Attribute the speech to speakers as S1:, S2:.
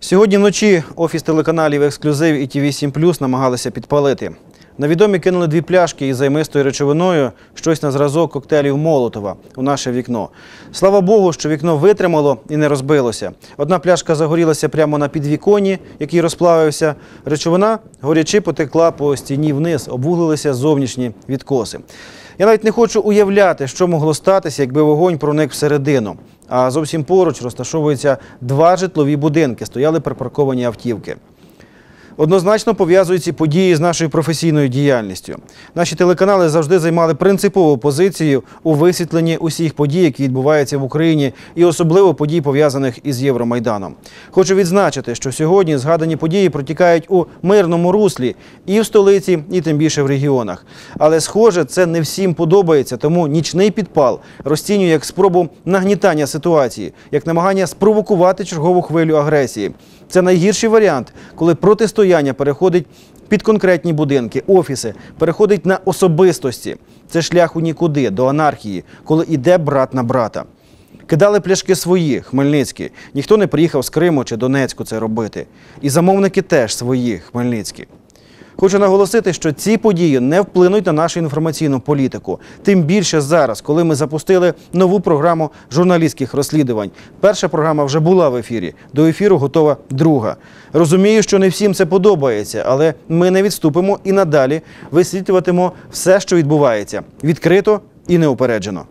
S1: Сьогодні вночі офіс телеканалів Ексклюзив і ТВ 7 намагалися підпалити. На відомі кинули дві пляшки із займистою речовиною, щось на зразок коктейлів Молотова у наше вікно. Слава Богу, що вікно витримало і не розбилося. Одна пляшка загорілася прямо на підвіконні, який розплавився. Речовина горячи потекла по стіні вниз, обвуглилися зовнішні відкоси. Я навіть не хочу уявляти, що могло статися, якби вогонь проник всередину. А зовсім поруч розташовуються два житлові будинки, стояли припарковані автівки. Однозначно пов'язують ці події з нашою професійною діяльністю. Наші телеканали завжди займали принципову позицію у висвітленні усіх подій, які відбуваються в Україні, і особливо подій, пов'язаних із Євромайданом. Хочу відзначити, що сьогодні згадані події протікають у мирному руслі і в столиці, і тим більше в регіонах. Але, схоже, це не всім подобається, тому нічний підпал розцінює як спробу нагнітання ситуації, як намагання спровокувати чергову хвилю агресії. Це найгірший варіант, коли протистояння переходить під конкретні будинки, офіси, переходить на особистості. Це шлях у нікуди, до анархії, коли йде брат на брата. Кидали пляшки свої, хмельницькі. Ніхто не приїхав з Криму чи Донецьку це робити. І замовники теж свої, хмельницькі. Хочу наголосити, що ці події не вплинуть на нашу інформаційну політику. Тим більше зараз, коли ми запустили нову програму журналістських розслідувань. Перша програма вже була в ефірі. До ефіру готова друга. Розумію, що не всім це подобається, але ми не відступимо і надалі висвітлюватимо все, що відбувається, відкрито і неупереджено.